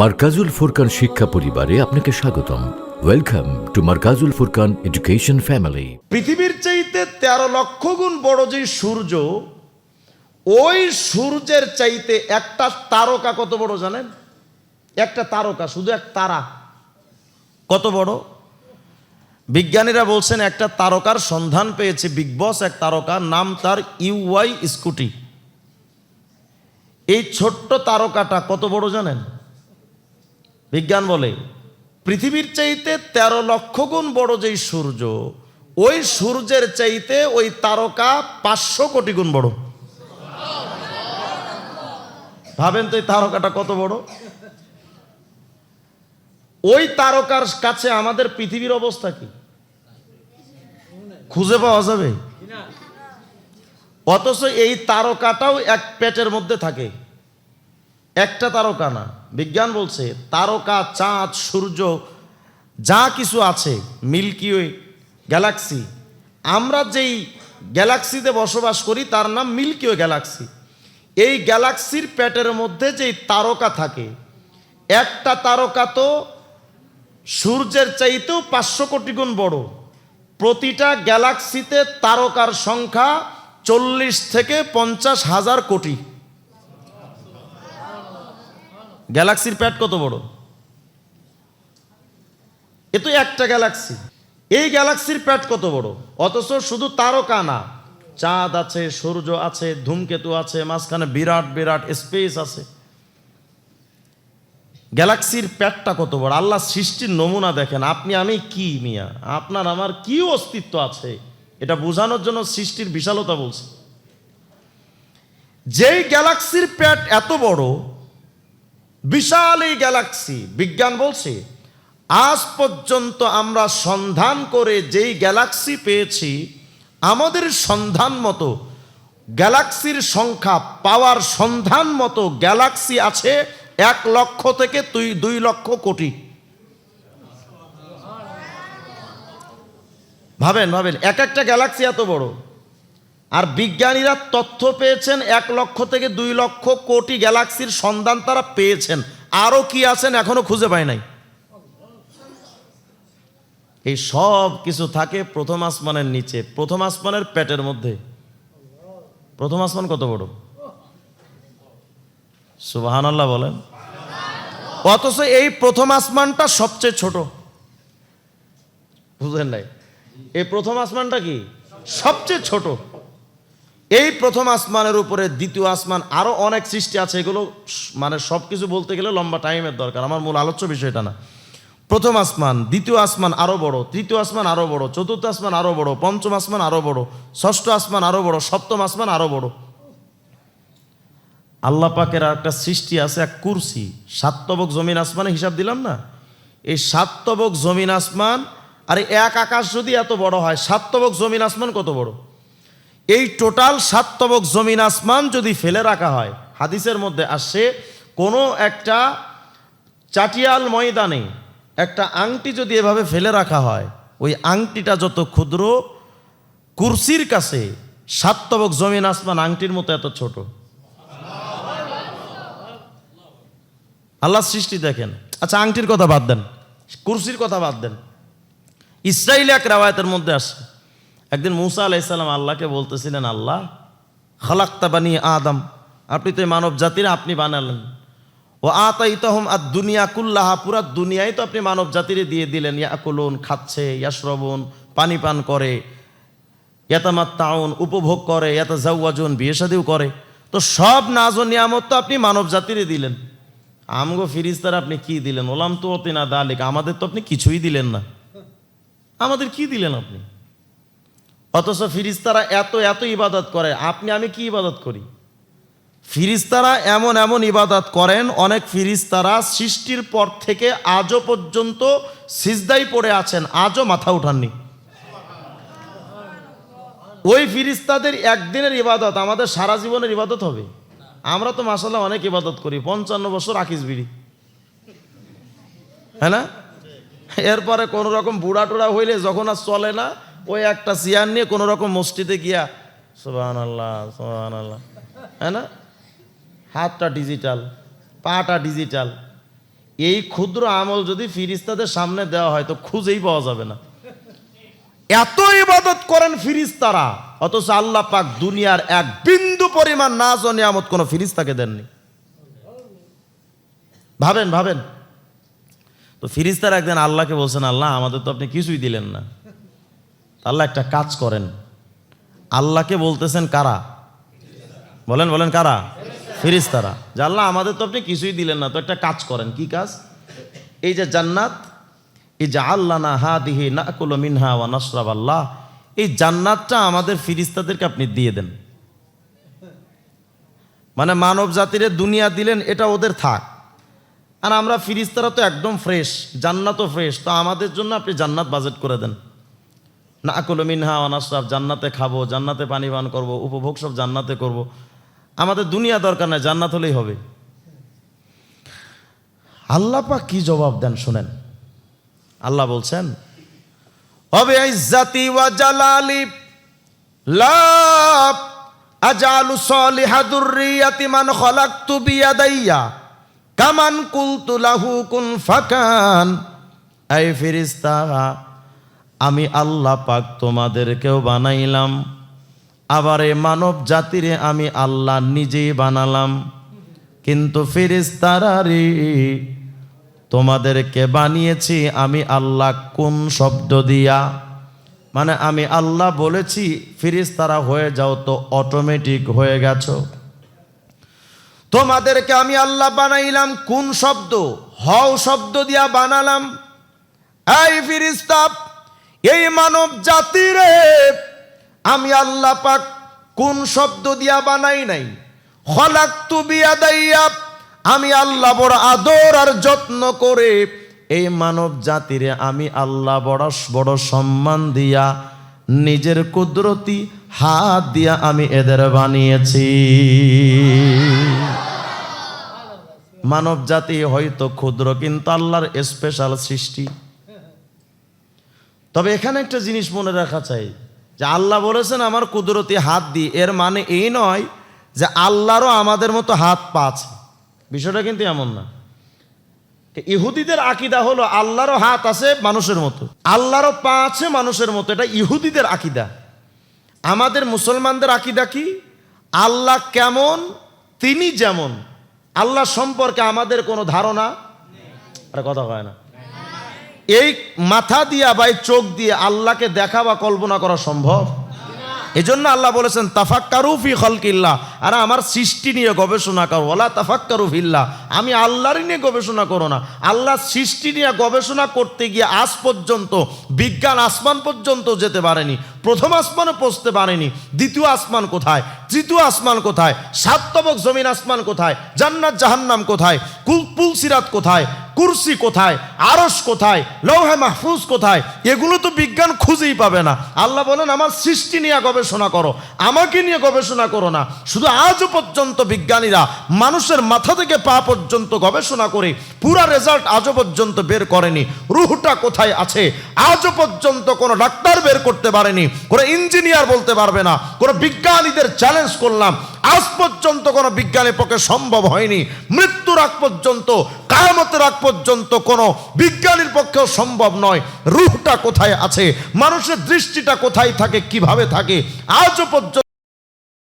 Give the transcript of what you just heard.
মার্কাজুল ফুরকান শিক্ষা পরিবারে আপনাকে স্বাগতম। Welcome to Markazul Furqan education family পৃথিবীর চাইতে তেরো লক্ষ গুণ বড় যে সূর্য, ওই সূর্যের চাইতে একটা তারকা কত বড় জানেন? একটা তারকা, শুধু এক তারা। কত বড়? বিজ্ঞানীরা বলছেন একটা তারকার সন্ধান পেয়েছে বিগ বস এক তারকা নাম তার ইউআই স্কুটি। এই ছোট্ট তারকাটা কত বড় জানেন? বিজ্ঞান বলে, পৃথিবীর চাইতে তেরো লক্ষ গুণ বড় যেই সূর্য, ওই সূর্যের চাইতে ওই তারকা পাঁচশো কোটি গুণ বড়। ভাবেন তো এই তারকাটা কত বড়? ওই তারকার কাছে আমাদের পৃথিবীর অবস্থা কি? খুঁজে পাওয়া যাবে? অথচ এই তারকাটাও এক পেটের মধ্যে থাকে। একটা তারকা না। বিজ্ঞান বলছে, তারকা, চাঁদ, সূর্য, যা কিছু আছে, মিল্কি ওয়ে, গ্যালাক্সি। আমরা যেই গ্যালাক্সিতে বসবাস করি, তার নাম মিল্কি ওয়ে গ্যালাক্সি। এই গ্যালাক্সির প্যাটের মধ্যে যেই তারকা থাকে, একটা তারকা তো সূর্যের চাইতেও পাঁচশো কোটি গুণ বড়। প্রতিটা গ্যালাক্সিতে তারকার সংখ্যা চল্লিশ থেকে পঞ্চাশ হাজার কোটি। গ্যালাক্সির প্যাট কত বড়? এ তো একটা গ্যালাক্সি। এই গ্যালাক্সির প্যাট কত বড়? অথচ শুধু তারকা না, চাঁদ আছে, সূর্য আছে, ধূমকেতু আছে, মাঝখানে বিরাট বিরাট স্পেস আছে। গ্যালাক্সির প্যাটটা কত বড়? আল্লাহ সৃষ্টির নমুনা দেখেন। আপনি, আমি কি, মিয়া? আপনার, আমার কি অস্তিত্ব আছে? এটা বোঝানোর জন্য সৃষ্টির বিশালতা বলছে। যেই গ্যালাক্সির প্যাট এত বড় বিশাল এই গ্যালাক্সি, বিজ্ঞান বলছে, আজ পর্যন্ত আমরা সন্ধান করে যেই গ্যালাক্সি পেয়েছি, আমাদের সন্ধান মতো, গ্যালাক্সির সংখ্যা পাওয়ার সন্ধান মতো গ্যালাক্সি আছে এক লক্ষ থেকে দুই দুই লক্ষ কোটি। ভাবেন ভাবেন, এক একটা গ্যালাক্সি এত বড়। আর বিজ্ঞানীরা তথ্য পেয়েছেন এক লক্ষ থেকে দুই লক্ষ কোটি গ্যালাক্সির সন্ধান তারা পেয়েছেন। আরও কি আছেন এখনও খুঁজে পায় নাই। এই সব কিছু থাকে প্রথম আসমানের নিচে। প্রথম আসমানের পেটের মধ্যে। প্রথম আসমান কত বড়? সুবাহান আল্লাহ বলেন। অথচ এই প্রথম আসমানটা সবচেয়ে ছোট। বুঝলেন নাই? এই প্রথম আসমানটা কি? সবচেয়ে ছোট। এই প্রথম আসমানের উপরে দ্বিতীয় আসমান, আরও অনেক সৃষ্টি আছে, এগুলো মানে সব কিছু বলতে গেলে লম্বা টাইমের দরকার। আমার মূল আলোচ্য বিষয়টা না। প্রথম আসমান, দ্বিতীয় আসমান আরও বড়, তৃতীয় আসমান আরও বড়, চতুর্থ আসমান আরও বড়, পঞ্চম আসমান আরও বড়, ষষ্ঠ আসমান আরও বড়, সপ্তম আসমান আরও বড়। আল্লাহ পাকের আর একটা সৃষ্টি আছে, এক কুরসি। সাততবক জমিন আসমানে হিসাব দিলাম না? এই সাততবক জমিন আসমান, আর এক আকাশ যদি এত বড় হয় সাততবক জমিন আসমান কত বড়? এই টোটাল সাততবক জমিন আসমান যদি ফেলে রাখা হয়, হাদিসের মধ্যে আসছে, কোনো একটা চাটিয়াল ময়দানে একটা আংটি যদি এভাবে ফেলে রাখা হয়, ওই আংটিটা যত ক্ষুদ্র, কুরসির কাছে সাততবক জমিন আসমান আংটির মতো এত ছোট। আল্লাহ সৃষ্টি দেখেন। আচ্ছা আংটির কথা বাদ দেন, কুরসির কথা বাদ দেন। ইসরায়েলি এক রাওয়ায়তের মধ্যে আসে একদিন মুসা আলাইসাল্লাম আল্লাহকে বলতেছিলেন, আল্লাহ, খালাক্তা বানি আদম। আপনি তো মানব জাতির, আপনি বানালেন। ও আতাই তহম আর দুনিয়া কুল্লাহা, পুরা দুনিয়ায় তো আপনি মানব জাতিরে দিয়ে দিলেন। ইয়াকুলুন, খাচ্ছে ইয়াশ্রবণ পানি পান করে ইয়াতামাত তাউন উপভোগ করে ইয়াতা জাউয়াজুন বিয়ে শাদিও করে। তো সব নাজ নিয়ামত তো আপনি মানব জাতিরে দিলেন। আমগো ফিরিস্তার আপনি কি দিলেন? ওলাম তো অতি না দালিক, আমাদের তো আপনি কিছুই দিলেন না। আমাদের কি দিলেন আপনি? অথচ ফিরিস্তারা এত এত ইবাদত করে। আপনি, আমি কি ইবাদত করি? ফিরিস্তারা এমন এমন ইবাদত করেন, অনেক ফিরিস্তারা সৃষ্টির পর থেকে আজও পর্যন্ত সিজদাই পড়ে আছেন, আজও মাথা উঠাননি। ওই ফিরিস্তাদের একদিনের ইবাদত, আমাদের সারা জীবনের ইবাদত হবে। আমরা তো মাসাল্লাহ অনেক ইবাদত করি, পঞ্চান্ন বছর আকিস বিড়ি। হ্যাঁ না? এরপরে কোনো রকম বুড়া টুড়া হইলে যখন আর চলে না ওই একটা চেয়ার নিয়ে কোনো রকম মসজিদে গিয়া সোহান আল্লাহ সোহান আল্লাহ হ্যাঁ না? হাতটা ডিজিটাল পাটা ডিজিটাল এই ক্ষুদ্র আমল যদি ফিরিস্তাদের সামনে দেওয়া হয়, তো খুঁজেই পাওয়া যাবে না। এত ইবাদত করেন ফিরিস্তারা, অথচ আল্লাহ পাক দুনিয়ার এক বিন্দু পরিমাণ ও নিয়ামত কোনো ফিরিস্তাকে দেননি। ভাবেন ভাবেন? তো ফিরিস্তার একদিন আল্লাহকে বলছেন, আল্লাহ, আমাদের তো আপনি কিছুই দিলেন না। আল্লাহ একটা কাজ করেন। আল্লাহকে বলতেছেন কারা? বলেন বলেন কারা? ফিরিস্তারা যে আল্লাহ আমাদের তো আপনি কিছুই দিলেন না, তো একটা কাজ করেন। কি কাজ? এই যে জান্নাত, এই যে আল্লাহ না হা দিহি না কুলো মিনহা ওয়া নসরাব আল্লাহ এই জান্নাতটা আমাদের ফিরিস্তাদেরকে আপনি দিয়ে দেন। মানে মানব জাতিরে দুনিয়া দিলেন, এটা ওদের থাক। আর আমরা ফিরিস্তারা তো একদম ফ্রেশ, জান্নাতও ফ্রেশ, তো আমাদের জন্য আপনি জান্নাত বাজেট করে দেন। না কুলো মিনহা অনাসরাফ জান্নাতে খাব, জান্নাতে পানি পান করব, উপভোগ সব জান্নাতে করব। আমাদের দুনিয়া দরকার নাই, জান্নাত হলেই হবে। আল্লাহ পাক কি জবাব দেন শুনেন। আল্লাহ বলছেন হবে ইজ্জাতি ওয়া জালালি, লা আজালু সালিহা দুররিয়াতি মান খলাকতু বিয়াদাইয়া, কামান কুলতু লাহু কুন ফাকান। এই ফেরেশতা আমি আল্লাহ পাক তোমাদেরকেও বানাইলাম। আবার এই মানব জাতিরে আমি আল্লাহ নিজেই বানালাম। কিন্তু ফেরেশতারা রে তোমাদেরকে বানিয়েছি আমি আল্লাহ কোন শব্দ দিয়া? মানে আমি আল্লাহ বলেছি ফিরিস্তারা হয়ে যাও তো অটোমেটিক হয়ে গেছো। তোমাদেরকে আমি আল্লাহ বানাইলাম কোন শব্দ? হও শব্দ দিয়া বানালাম। এই ফিরিস্তাপ এই মানব জাতিরে আমি আল্লাহ পাক কোন শব্দ দিয়া বানাই নাই। হলাক তু বিয়া আমি আল্লাহ বড় আদর আর যত্ন করে এই মানব জাতিরে আমি আল্লাহ বড় বড় সম্মান দিয়া, নিজের কুদরতি হাত দিয়া আমি এদের বানিয়েছি। মানব জাতি হয়তো ক্ষুদ্র, কিন্তু আল্লাহর স্পেশাল সৃষ্টি। তবে এখানে একটা জিনিস মনে রাখা চাই, যে আল্লাহ বলেছেন, আমার কুদরতি হাত দি এর মানে এই নয় যে আল্লাহরও আমাদের মতো হাত পা আছে। বিষয়টা কিন্তু এমন না। ইহুদিদের আকিদা হলো, আল্লাহরও হাত আছে মানুষের মতো। আল্লাহরও পা আছে মানুষের মতো, এটা ইহুদিদের আকিদা। আমাদের মুসলমানদের আকিদা কি? আল্লাহ কেমন, তিনি যেমন। আল্লাহ সম্পর্কে আমাদের কোনো ধারণা? আরে কথা হয় না। এই মাথা দিয়া বা চোখ দিয়ে আল্লাহকে দেখা বা কল্পনা করা সম্ভব? এজন্য আল্লাহ বলেছেন, তাফাক্কারু ফি খলকিল্লাহ। আর আমার সৃষ্টি নিয়ে গবেষণা করো। ওলা তাফাক্কারু ফিল্লাহ। আমি আল্লাহরই নিয়ে গবেষণা করো না। আল্লাহ সৃষ্টি নিয়ে গবেষণা করতে গিয়ে আজ পর্যন্ত, বিজ্ঞান আসমান পর্যন্ত যেতে পারেনি। প্রথম আসমানে পৌঁছতে পারেনি। দ্বিতীয় আসমান কোথায়? তৃতীয় আসমান কোথায়? সাততবক জমিন আসমান কোথায়? জান্নাত জাহান্নাম কোথায়? কুল পুলসিরাত কোথায়? কুরসি কোথায় আরস কোথায়, লৌহে মাহফুজ কোথায়, এগুলো তো বিজ্ঞান খুঁজেই পাবে না। আল্লাহ বলেন, আমার সৃষ্টি নিয়ে গবেষণা করো, আমাকে নিয়ে গবেষণা করো না। শুধু আজও পর্যন্ত বিজ্ঞানীরা মানুষের মাথা থেকে পা পর্যন্ত গবেষণা করে পুরা রেজাল্ট আজও পর্যন্ত বের করেনি। রুহটা কোথায় আছে, আজও পর্যন্ত কোনো ডাক্তার বের করতে পারেনি, কোনো ইঞ্জিনিয়ার বলতে পারবে না, কোনো বিজ্ঞানীদের চ্যালেঞ্জ করলাম আজ পর্যন্ত কোনো বিজ্ঞানের পক্ষে সম্ভব হয়নি। মৃত্যুর আগ পর্যন্ত, কায়ামতের আগ পর্যন্ত কোনো বিজ্ঞানীর পক্ষেও সম্ভব নয়। রুহটা কোথায় আছে? মানুষের দৃষ্টিটা কোথায় থাকে? কীভাবে থাকে? আজও পর্যন্ত